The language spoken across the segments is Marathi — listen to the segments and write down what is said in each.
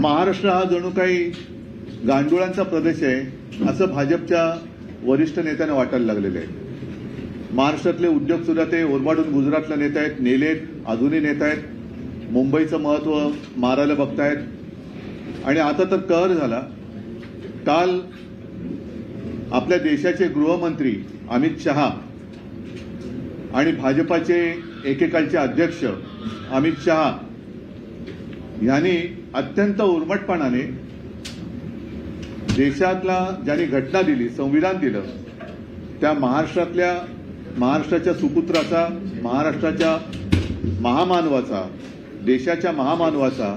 महाराष्ट्र हा जणू काही गांडुळांचा प्रदेश आहे असं भाजपच्या वरिष्ठ नेत्यांना वाटायला लागलेलं आहे. महाराष्ट्रातले उद्योग सुद्धा ते ओरबाडून गुजरातला नेत आहेत नेलेत अजूनही नेत आहेत मुंबईचं महत्त्व मारायला बघतायत. आणि आता तर कहर झाला. काल आपल्या देशाचे गृहमंत्री अमित शहा आणि भाजपाचे एकेकालचे अध्यक्ष अमित शहा यांनी अत्यंत उर्मटपणाने देशातला ज्यांनी घटना दिली संविधान दिलं त्या महाराष्ट्रातल्या महाराष्ट्राच्या सुपुत्राचा महाराष्ट्राच्या महामानवाचा देशाच्या महामानवाचा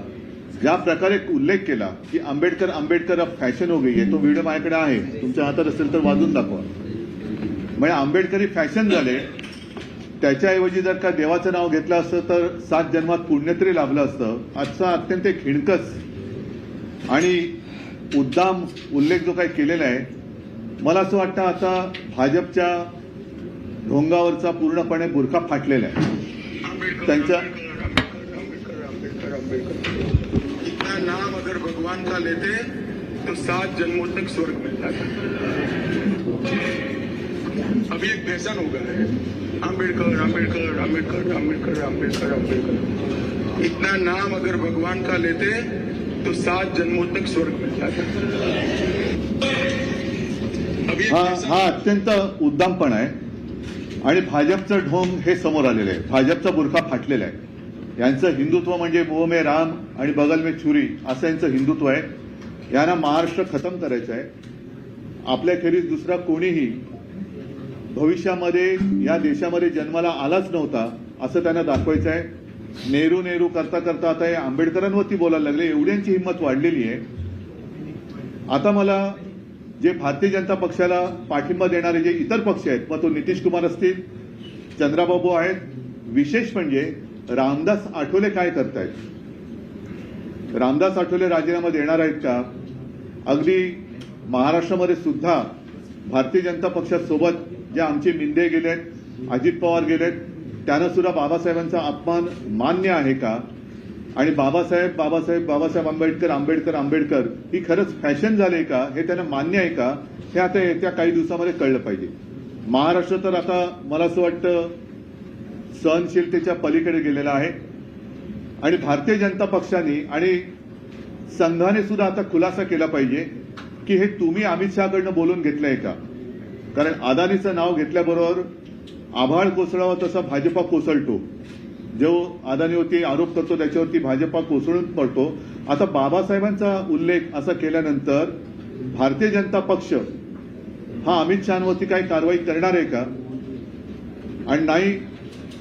ज्या प्रकारे उल्लेख केला की आंबेडकर आंबेडकर अब फॅशन हो गई आहे तो व्हिडिओ माझ्याकडे आहे तुमच्या हातात असेल तर वाजून दाखवा. म्हणजे आंबेडकरी फॅशन झाले त्याच्याऐवजी जर का देवाचं नाव घेतलं असतं तर सात जन्मात पुण्य तरी लाभलं असतं. आजचा अत्यंत खिणकस. आणि उद्दाम उल्लेख जो काही केलेला आहे मला असं वाटतं आता भाजपच्या ढोंगावरचा पूर्णपणे बुरखा फाटलेला आहे. त्यांच्या इतना नाम अगर भगवान का लेते तो सात जन्मों तक स्वर्ग मिलता जाता अभी एक फैशन हो गया है अम्बेडकर अम्बेडकर अम्बेडकर अम्बेडकर अम्बेडकर अम्बेडकर इतना नाम अगर भगवान का लेते तो सात जन्मों तक स्वर्ग मिल जाता. हा हा अत्यंत उद्दामपण आहे. आणि भाजपचं ढोंग हे समोर आलेलं आहे. भाजपचा बुरखा फाटलेला आहे. यांचं हिंदुत्व म्हणजे मोह में राम आणि बगल में छुरी असं यांचं हिंदुत्व आहे. यांना महाराष्ट्र खतम करायचं आहे. आपल्याखेरीज दुसरा कोणीही भविष्यामध्ये या देशामध्ये जन्माला आलाच नव्हता असं त्यांना दाखवायचं आहे नेहरू नेहरू करता करता आता हे आंबेडकरांवरती बोलायला लागले. एवढ्यांची हिंमत वाढलेली आहे. आता मला जे भारतीय जनता पक्षाला पाठिंबा देणारे जे इतर पक्ष आहेत मग तो नितीश कुमार असतील चंद्राबाबू आहेत विशेष म्हणजे रामदास आठवले काय करतायत? रामदास आठवले राजीनामा देणार आहेत का? अगदी महाराष्ट्रामध्ये सुद्धा भारतीय जनता पक्षासोबत जे आमचे मिंदे गेलेत अजित पवार गेलेत त्यांना सुद्धा बाबासाहेबांचा अपमान मान्य आहे का? आणि बाबासाहेब बाबासाहेब बाबासाहेब आंबेडकर आंबेडकर आंबेडकर ही खरंच फॅशन झाली का? हे त्यांना मान्य आहे का? हे आता येत्या काही दिवसामध्ये कळलं पाहिजे. महाराष्ट्र तर आता मला असं वाटतं सहनशीलतेच्या पलीकडे गेलेला आहे. आणि भारतीय जनता पक्षाने आणि संघाने सुद्धा आता खुलासा केला पाहिजे की हे तुम्ही अमित शहाकडनं बोलून घेतलंय का? कारण अदानीचं नाव घेतल्याबरोबर आभाळ कोसळावा तसा भाजपा कोसळतो. जो अदानीवरती आरोप करतो त्याच्यावरती भाजपा कोसळून पडतो. आता बाबासाहेबांचा उल्लेख असा केल्यानंतर भारतीय जनता पक्ष हा अमित शहावरती काही कारवाई करणार आहे का? आणि नाही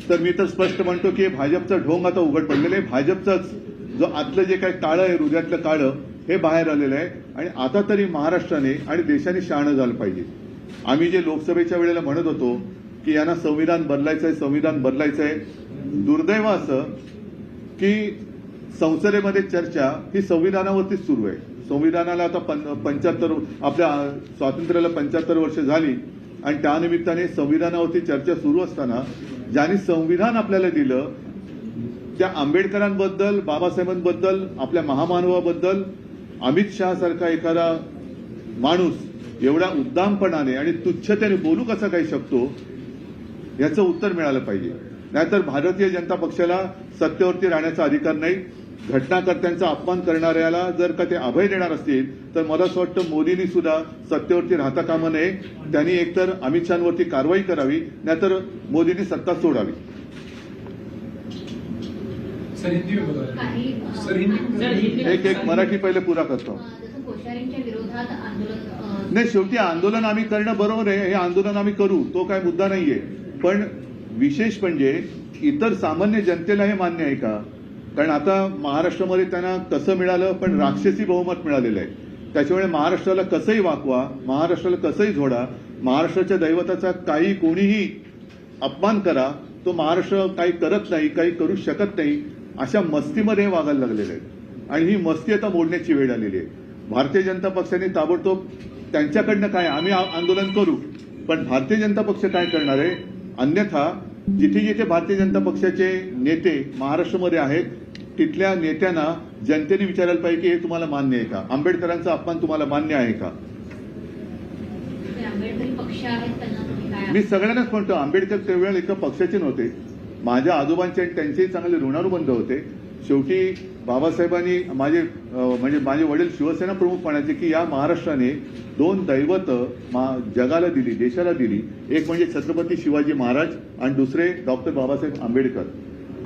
तर मी तर स्पष्ट म्हणतो की भाजपचा ढोंग आता उघड पडलेलं आहे. भाजपचंच जो आतलं जे काही काळं आहे हृदयातलं काळं हे बाहेर आलेलं आहे. आणि आता तरी महाराष्ट्राने आणि देशाने शहाणं झालं पाहिजे. आम्ही जे लोकसभेच्या वेळेला म्हणत होतो की यांना संविधान बदलायचं आहे संविधान बदलायचं आहे दुर्दैव असं की संसदेमध्ये चर्चा ही संविधानावरतीच सुरू आहे. संविधानाला आता पंच्याहत्तर आपल्या स्वातंत्र्याला पंच्याहत्तर वर्ष झाली आणि त्यानिमित्ताने संविधानावरती चर्चा सुरू असताना ज्यांनी संविधान आपल्याला दिलं त्या आंबेडकरांबद्दल बाबासाहेबांबद्दल आपल्या महामानवाबद्दल अमित शहा सारखा एखादा माणूस एवढ्या उद्दामपणाने आणि तुच्छतेने बोलू कसा काही शकतो याचं उत्तर मिळालं पाहिजे. नाहीतर भारतीय जनता पक्षाला सत्तेवरती राहण्याचा अधिकार नाही. घटनाकर्त्यांचा अपमान करणाऱ्याला जर का ते अभय देणार असतील तर मला असं वाटतं मोदींनी सुद्धा सत्तेवरती राहता कामा नये. त्यांनी एकतर अमित शहावरती कारवाई करावी नाहीतर मोदींनी सत्ता सोडावी. सर हिंदी में सर हिंदी सर, हिंदी एक एक मराठी पहिले पुरा करतो। जसं कोश्यारींच्या विरोधात आंदोलन अ, नाही शेवटी आंदोलन आम्ही करणं बरोबर आहे हे आंदोलन आम्ही करू तो काय मुद्दा नाहीये. पण विशेष म्हणजे इतर सामान्य जनतेला हे मान्य आहे का? कारण आता महाराष्ट्रामध्ये त्यांना कसं मिळालं पण राक्षसी बहुमत मिळालेलं आहे. त्याच्यामुळे महाराष्ट्राला कसंही वाकवा महाराष्ट्राला कसंही झोडा महाराष्ट्राच्या दैवताचा काही कोणीही अपमान करा तो महाराष्ट्र काही करत नाही काही करू शकत नाही. अशा मस्तीमध्ये वागायला लागलेले आहेत. आणि ही मस्ती आता मोडण्याची वेळ आलेली आहे. भारतीय जनता पक्षाने ताबडतोब त्यांच्याकडनं काय आम्ही आंदोलन करू पण भारतीय जनता पक्ष काय करणार आहे? अन्यथा जिथे जिथे भारतीय जनता पक्षाचे नेते महाराष्ट्रामध्ये आहेत तिथल्या नेत्यांना जनतेने विचारायला पाहिजे की हे तुम्हाला मान्य आहे का? आंबेडकरांचा अपमान तुम्हाला मान्य आहे का? मी सगळ्यांनाच म्हणतो आंबेडकर त्यावेळेला एका पक्षाचे नव्हते. माझ्या आजोबांचे आणि त्यांचेही चांगले ऋणानुबंध होते. शेवटी बाबासाहेबांनी माझे म्हणजे माझे वडील शिवसेना प्रमुख म्हणायचे की या महाराष्ट्राने दोन दैवत जगाला दिली देशाला दिली. एक म्हणजे छत्रपती शिवाजी महाराज आणि दुसरे डॉक्टर बाबासाहेब आंबेडकर.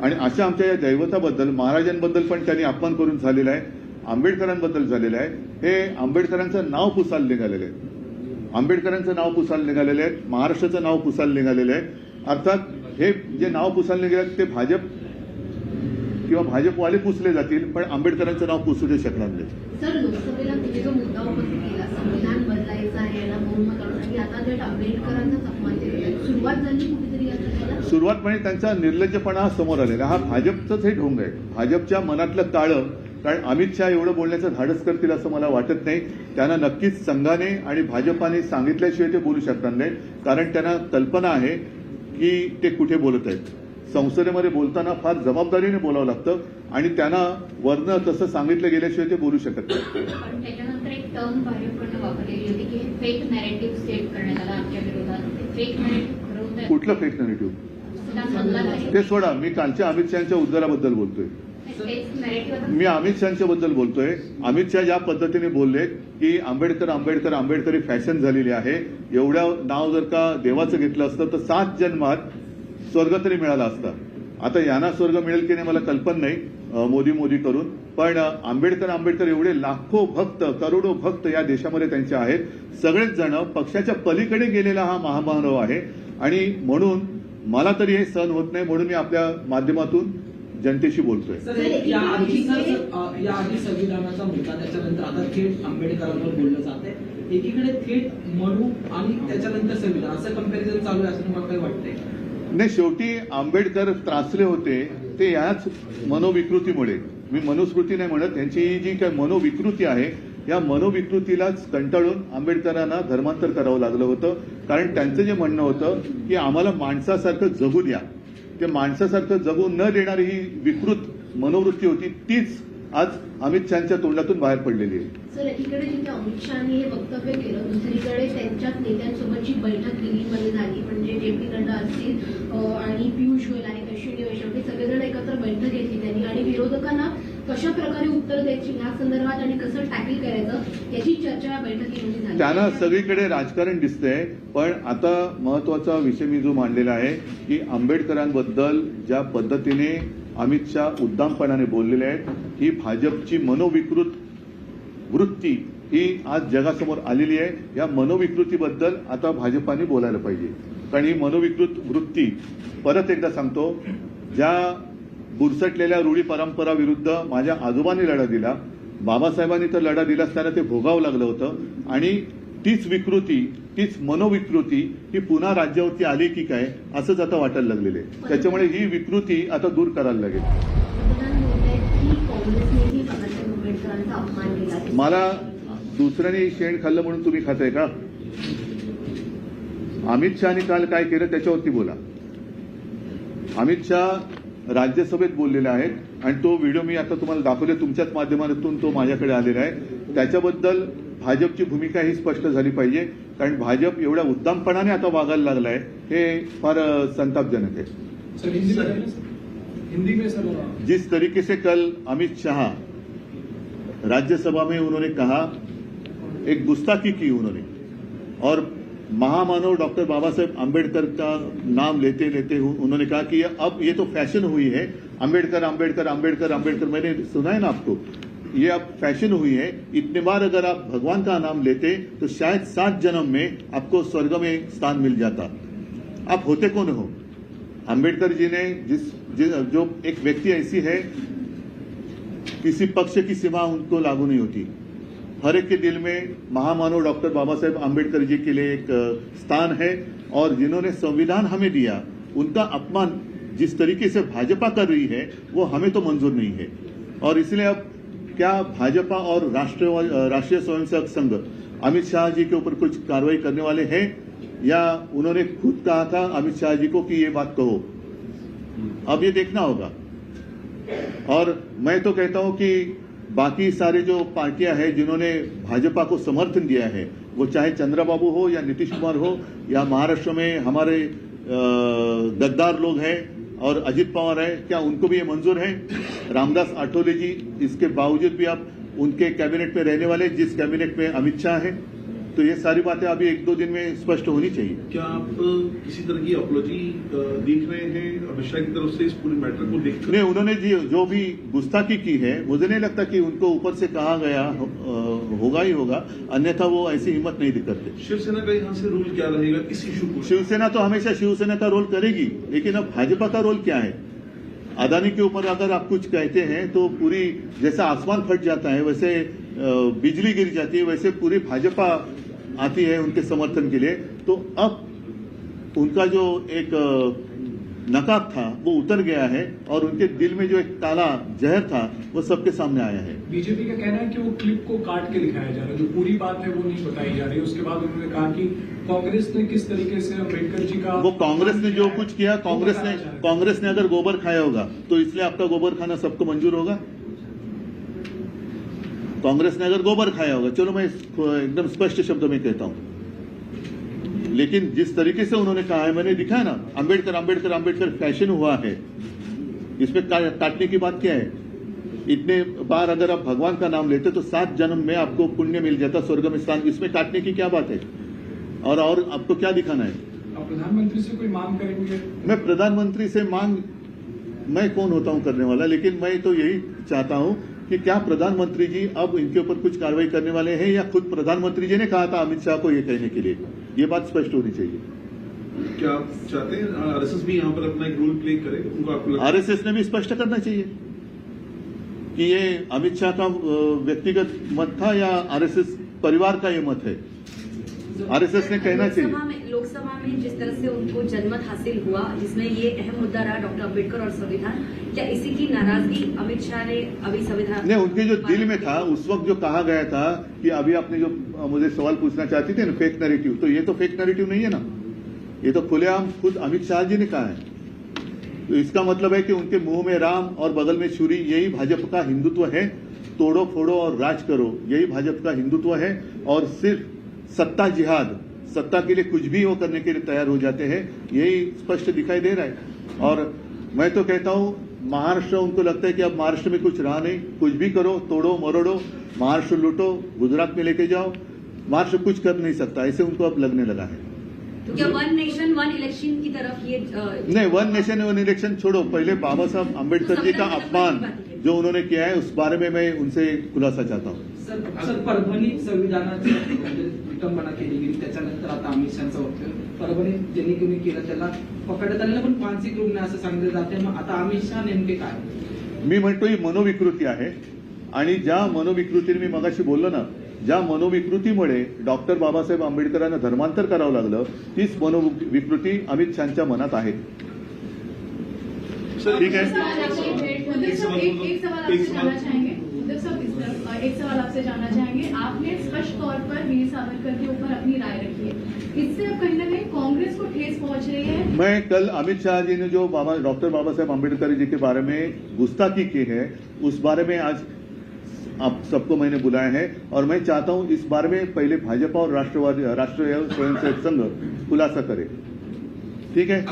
आणि अशा आमच्या या दैवताबद्दल महाराजांबद्दल पण त्यांनी अपमान करून झालेला आहे. आंबेडकरांबद्दल झालेलं आहे. हे आंबेडकरांचं नाव पुसायला निघालेलं आहे आंबेडकरांचं नाव पुसायला निघालेलं आहे महाराष्ट्राचं नाव पुसायला निघालेलं आहे अर्थात हे जे नाव पुसायला निघाले ते भाजप किंवा भाजपवाले पुसले जातील पण आंबेडकरांचं नाव पुसू शकणार नाही. सर लोकसभेला तुम्ही जो मुद्दा उपस्थित केला संविधान बदलायचं आहे याला बहुमत आणून आणि आता थेट आंबेडकरांचाच अपमान केलेला आहे सुरुवात झाली कुठेतरी आता त्याला सुरुवात म्हणजे त्यांचा निर्लज्जपणा समोर आलेला हा भाजपचंच हे ढोंग आहे. भाजपच्या मनातलं काळं कारण अमित शहा एवढं बोलण्याचं धाडस करतील असं मला वाटत नाही. त्यांना नक्कीच संघाने आणि भाजपाने सांगितल्याशिवाय ते बोलू शकणार नाही कारण त्यांना कल्पना आहे की ते कुठे बोलत आहेत? संसदेमध्ये बोलताना फार जबाबदारीने बोलावं लागतं आणि त्यांना वरनं तसं सांगितलं गेल्याशिवाय ते बोलू शकत नाही. कुठलं फेक नरेटिव्ह. ते सोडा मी कालच्या अमित शहाच्या उद्गाराबद्दल बोलतोय. मी अमित शहाच्या बद्दल बोलतोय. अमित शहा ज्या पद्धतीने बोलले की आंबेडकर आंबेडकर आंबेडकरी फॅशन झालेली आहे. एवढ्या नाव जर का देवाचं घेतलं असतं तर सात जन्मात स्वर्ग तरी मिळाला असता. आता यांना स्वर्ग मिळेल की नाही मला कल्पना नाही मोदी मोदी करून. पण आंबेडकर आंबेडकर एवढे लाखो भक्त करोडो भक्त या देशामध्ये त्यांचे आहेत. सगळेच जण पक्षाच्या पलीकडे गेलेला हा महामानव आहे. आणि म्हणून मला तरी हे सहन होत नाही म्हणून मी आपल्या माध्यमातून जनतेशी बोलतोय. संविधानाचा मुद्दा त्याच्यानंतर आता थेट आंबेडकरांवर बोललं जात आहे. एकीकडे थेट आणि त्याच्यानंतर संविधान असं कंपॅरिझन चालू आहे असं काही वाटतंय? नाही शेवटी आंबेडकर त्रासले होते ते याच मनोविकृतीमुळे. मी मनुस्मृती नाही म्हणत यांची ही जी काय मनोविकृती आहे या मनोविकृतीलाच कंटाळून आंबेडकरांना धर्मांतर करावं लागलं होतं. कारण त्यांचं जे म्हणणं होतं की आम्हाला माणसासारखं जगू द्या. ते माणसासारखं जगू न देणारी ही विकृत मनोवृत्ती होती तीच आज अमित शहाच्या तोंडातून बाहेर पडलेली आहे. सर एकीकडे जिथे अमित शहानी हे वक्तव्य केलं दुसरीकडे त्यांच्याच नेत्यांसोबतची बैठक दिल्लीमध्ये झाली म्हणजे जे पी नड्डा असतील आणि पियुष गोयल आणि अश्विनी वैष्णव हे सगळेजण एकत्र बैठक घेतली त्यांनी. आणि विरोधकांना कशा प्रकारे उत्तर द्यायची ह्या संदर्भात आणि कसं टॅकल करायचं याची चर्चा या बैठकीमध्ये त्यांना सगळीकडे राजकारण दिसतंय पण आता महत्त्वाचा विषय मी जो मांडलेला आहे की आंबेडकरांबद्दल ज्या पद्धतीने अमित शहा उद्दामपणाने बोललेले आहेत ही भाजपची मनोविकृत वृत्ती ही आज जगासमोर आलेली आहे या मनोविकृतीबद्दल आता भाजपाने बोलायला पाहिजे. कारण ही मनोविकृत वृत्ती परत एकदा सांगतो ज्या बुरसटलेल्या रूढी परंपरा विरुद्ध माझ्या आजोबांनी लढा दिला बाबासाहेबांनी तर लढा दिलाच त्यांना ते भोगावं लागलं होतं. आणि तीच विकृती तीच मनोविकृती ही पुन्हा राज्यावरती आली की काय असंच आता वाटायला लागलेलं आहे. त्याच्यामुळे ही विकृती आता दूर करायला लागेल. मला दुसऱ्याने शेण खाल्लं म्हणून तुम्ही खाताय का? अमित शहाने काल काय केलं त्याच्यावरती बोला. अमित शहा राज्यसभेत बोललेले आहेत आणि तो व्हिडिओ मी आता तुम्हाला दाखवले तुमच्याच माध्यमातून तो माझ्याकडे आलेला आहे त्याच्याबद्दल भाजपची भूमिका ही स्पष्ट झाली पाहिजे कारण भाजप एवढ्या उद्दामपणाने आता वागायला लागलाय हे फार संतापजनक आहे है? हिंदी में सर जिस तरीके से कल अमित शाह राज्यसभा में उन्होंने कहा एक गुस्ताखी की उन्होंने और महामानव डॉक्टर बाबा साहेब आम्बेडकर का नाम लेते लेते उन्होंने कहा कि अब ये तो फ़ैशन हुई है। आम्बेडकर आम्बेडकर आम्बेडकर आम्बेडकर मैंने सुना है ना आपको? ये अब फ़ैशन हुई है। इतने बार अगर आप भगवान का नाम लेते तो शायद सात जन्म में आपको स्वर्ग में स्थान मिल जाता। आप होते कौन हो? अंबेडकर जी ने जिस, जिस जो एक व्यक्ति ऐसी है किसी पक्ष की सीमा उनको लागू नहीं होती। हर एक के दिल में महामानव डॉक्टर बाबा साहेब आम्बेडकर जी के लिए एक स्थान है और जिन्होंने संविधान हमें दिया, उनका अपमान जिस तरीके से भाजपा कर रही है, वो हमें तो मंजूर नहीं है। और इसलिए अब क्या भाजपा और राष्ट्रीय राष्ट्रीय स्वयंसेवक संघ अमित शाह जी के ऊपर कुछ कार्रवाई करने वाले हैं या उन्होंने खुद कहा था अमित शाह जी को कि ये बात कहो? अब ये देखना होगा। और मैं तो कहता हूँ कि बाकी सारे जो पार्टियाँ हैं जिन्होंने भाजपा को समर्थन दिया है, वो चाहे चंद्राबाबू हो या नीतीश कुमार हो या महाराष्ट्र में हमारे गद्दार लोग हैं और अजित पवार है, क्या उनको भी ये मंजूर है? रामदास आठोले जी, इसके बावजूद भी आप उनके कैबिनेट में रहने वाले जिस कैबिनेट में अमित शाह है तो ये सारी बातें अभी एक दो दिन में स्पष्ट होनी चाहिए। क्या आप किसी तरह की अपॉलॉजी देख रहे हैं? अमित शाह की तरफ़ से इस पूरे मैटर को देख नहीं उन्होंने जी जो भी गुस्ताखी की है मुझे नहीं लगता कि उनको ऊपर से कहा गया अ, होगा ही होगा अन्यथा वो ऐसी हिम्मत नहीं करते। शिवसेना का यहाँ से रोल क्या रहेगा? इस इशू को शिवसेना तो हमेशा शिवसेना का रोल करेगी लेकिन अब भाजपा का रोल क्या है? अदानी के ऊपर अगर आप कुछ कहते हैं तो पूरी जैसा आसमान फट जाता है वैसे बिजली गिर जाती है वैसे पूरी भाजपा आती है उनके समर्थन के लिए। तो अब उनका जो एक नकाब था वो उतर गया है और उनके दिल में जो एक काला जहर था वो सबके सामने आया है। बीजेपी का कहना है कि वो क्लिप को काट के दिखाया जा रहा है। जो पूरी बात है वो नहीं बताई जा रही। उसके बाद उन्होंने कहा कि कांग्रेस ने किस तरीके से अंबेडकर जी का वो कांग्रेस ने जो कुछ किया कांग्रेस ने। कांग्रेस ने अगर गोबर खाया होगा तो इसलिए आपका गोबर खाना सबको मंजूर होगा? कांग्रेस ने अगर गोबर खाया होगा चलो मैं एकदम स्पष्ट शब्दों में कहता हूँ। लेकिन जिस तरीके से उन्होंने कहा है मैंने दिखा ना अंबेडकर अंबेडकर अंबेडकर फ़ैशन हुआ है। इसमें काटने की बात क्या है? इतने बार अगर आप भगवान का नाम लेते तो सात जन्म में आपको पुण्य मिल जाता स्वर्ग में स्थान। इसमें काटने की क्या बात है? और और आपको क्या दिखाना है? प्रधानमंत्री से कोई मांग करेंगे? मैं प्रधानमंत्री से मांग मैं कौन होता हूँ करने वाला? लेकिन मैं तो यही चाहता हूँ कि क्या प्रधानमंत्री जी अब इनके ऊपर कुछ कार्रवाई करने वाले हैं या खुद प्रधानमंत्री जी ने कहा था अमित शाह को ये कहने के लिए? ये बात स्पष्ट होनी चाहिए। क्या आप चाहते हैं? आरएसएस भी यहाँ पर अपना एक रोल प्ले करे उनको आपको आरएसएस ने भी स्पष्ट करना चाहिए कि ये अमित शाह का व्यक्तिगत मत था या आरएसएस परिवार का ये मत है? आरएसएस ने कहना चाहिए। लोकसभा में जिस तरह से उनको जनमत हासिल हुआ जिसमें ये अहम मुद्दा रहा डॉक्टर अंबेडकर और संविधान क्या इसी की नाराज़गी अमित शाह ने अभी संविधान नहीं उनके जो दिल में था उस वक्त जो कहा गया था कि अभी आपने जो मुझे सवाल पूछना चाहती थी ना फेक नैरेटिव तो ये तो फेक नैरेटिव नहीं है ना? ये तो खुलेआम खुद अमित शाह जी ने कहा है। तो इसका मतलब है कि उनके मुँह में राम और बगल में छुरी यही भाजपा का हिंदुत्व है। तोड़ो फोड़ो और राज करो यही भाजपा का हिंदुत्व है। और सिर्फ़ सत्ता जिहाद सत्ता के लिए कुछ भी वो करने के लिए तैयार हो जाते हैं यही स्पष्ट दिखाई दे रहा है। और मैं तो कहता हूँ महाराष्ट्र उनको लगता है कि अब महाराष्ट्र में कुछ रहा नहीं कुछ भी करो तोड़ो मरोड़ो महाराष्ट्र लूटो गुजरात में लेके जाओ। महाराष्ट्र कुछ कर नहीं सकता ऐसे उनको अब लगने लगा है। तो क्या वन नेशन वन इलेक्शन की तरफ़ ये नहीं वन नेशन वन इलेक्शन छोड़ो। पहले बाबा साहब अंबेडकर जी का अपमान जो उन्होंने किया है उस बारे में मैं उनसे खुलासा चाहता हूँ। सर सर परभणीत संविधानाची म्हणजे विटंबना केली गेली त्याच्यानंतर आता अमित शहाचा वक्तव्य परभणीत ज्यांनी कोणी केलं त्याला पकडण्यात आलेलं पण मानसिक रुग्ण असं सांगितलं जाते. मग आता अमित शहा नेमके काय? मी म्हणतो ही मनोविकृती आहे. आणि ज्या मनोविकृतीने मी मगाशी बोललो ना ज्या मनोविकृतीमुळे डॉक्टर बाबासाहेब आंबेडकरांना धर्मांतर करावं लागलं तीच मनोविकृती अमित शहाच्या मनात आहे. ठीक है एक सवाल आपसे जानना चाहेंगे। आपने स्पष्ट तौर पर वीर सावरकर के ऊपर अपनी राय रखी है। इससे अब कहीं ना कहीं कांग्रेस को ठेस पहुँच रही है। मैं कल अमित शाह जी ने जो बाबा डॉक्टर बाबा साहेब आम्बेडकर जी के बारे में गुस्ताखी की है उस बारे में आज आप सबको मैंने बुलाया है। और मैं चाहता हूँ इस बारे में पहले भाजपा और राष्ट्रवादी राष्ट्रीय स्वयंसेवक संघ खुलासा करे। ठीक है?